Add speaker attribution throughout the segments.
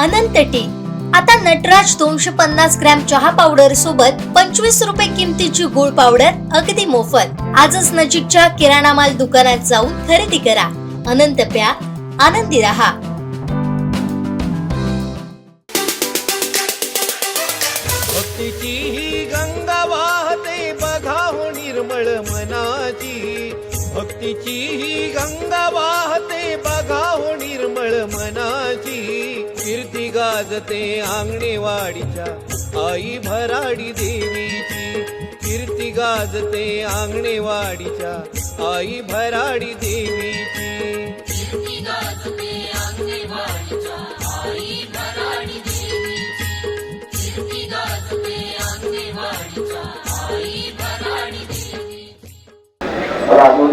Speaker 1: अनंत T. आता नटराज दोनशे पन्नास ग्रॅम चहा पावडर सोबत पंचवीस रुपये किमतीची गुळ पावडर अगदी मोफत. आजच नजीकच्या किराणा माल दुकानात जाऊन खरेदी करा. अनंत प्या. आनंदी रहा.
Speaker 2: ही गंगा वाहते बघा हो निर्मळ मनाची. भक्तीची ही गंगा वाहते गाजते आंगणेवाडीच्या आई भराडी देवीची. कीर्ती गाजते आंगणेवाडीच्या आई भराडी देवीची.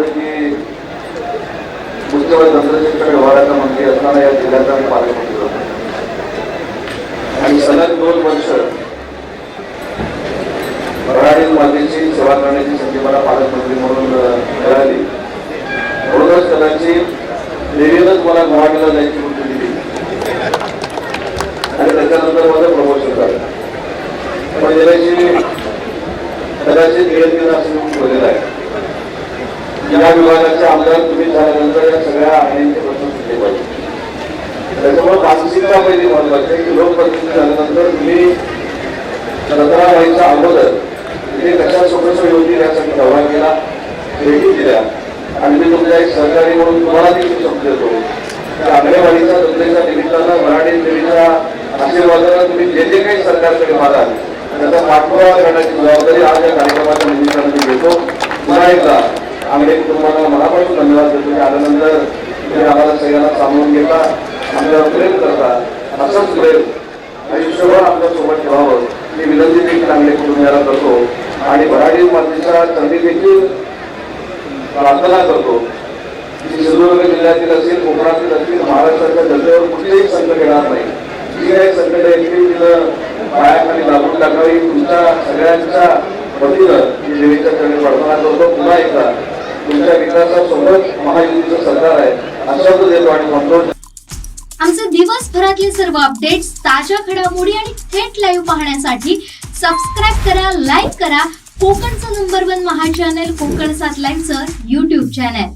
Speaker 3: की पुस्तक तंत्रशिक्षण व्यवहाराचा मंत्री असताना या जिल्ह्याचा मी मला जायची मंजुरी दिली आणि त्याच्यानंतर माझं प्रमोशन झालं पण याची कदाचित नियंत्रण असं मी बोललेलं आहे या विभागाचे आमदार तुम्ही झाल्यानंतर या सगळ्या आघाडीचे प्रश्न सुटले पाहिजे त्याच्यामुळे मानसिकता पहिली महत्वाची आहे की लोकप्रतिनिधी झाल्यानंतर मी सतरा व्हायच्या अगोदर तिथे कशा सुखसोयी होतील यासाठी दौरा केला. भेटी दिल्या आणि मी तुमच्या एक सहकारी म्हणून तुम्हाला देखील समजतो आंबेवाडीचा की निमित्तानं मराठी देवीच्या आशीर्वादानं तुम्ही जे जे काही सरकारकडे मागाल त्याचा पाठपुरावा करण्याची जबाबदारी आज या कार्यक्रमाच्या निमित्तानं मी घेतो. पुन्हा एकदा आंबे कुटुंबाला मनापासून धन्यवाद देतो. की आल्यानंतर तुम्ही आम्हाला सगळ्यांना सामावून घेता आमच्यावर प्रेम करता असंच प्रेम आयुष्यभर आमच्यासोबत ठेवावं. ही विनंती देखील आंबे कुटुंबियाला करतो आणि मराठी मातेच्या चरणी देखील प्रार्थना करतो. सिंधुदुर्ग जिल्ह्यातील असेल कोकणातील असतील महाराष्ट्राच्या जनतेवर कुठलेही संकट येणार नाही. जी काही संकट आहे ती तिथं पायाखाली लागून टाकावी. तुमच्या सगळ्यांच्या वतीनं मी देवीच्या चरणी प्रार्थना करतो. पुन्हा एकदा तुमच्या विकासासोबत महायुतीचं सरकार आहे. अशाच देतो आणि म्हणतो
Speaker 4: आमचे दिवसभरातले सर्व अपडेट्स ताज्या घडामोडी आणि थेट लाईव्ह पाहण्यासाठी सबस्क्राईब करा लाईक करा. कोकणचं नंबर वन महा चॅनल कोकण सात लाईव्हचं युट्यूब चॅनल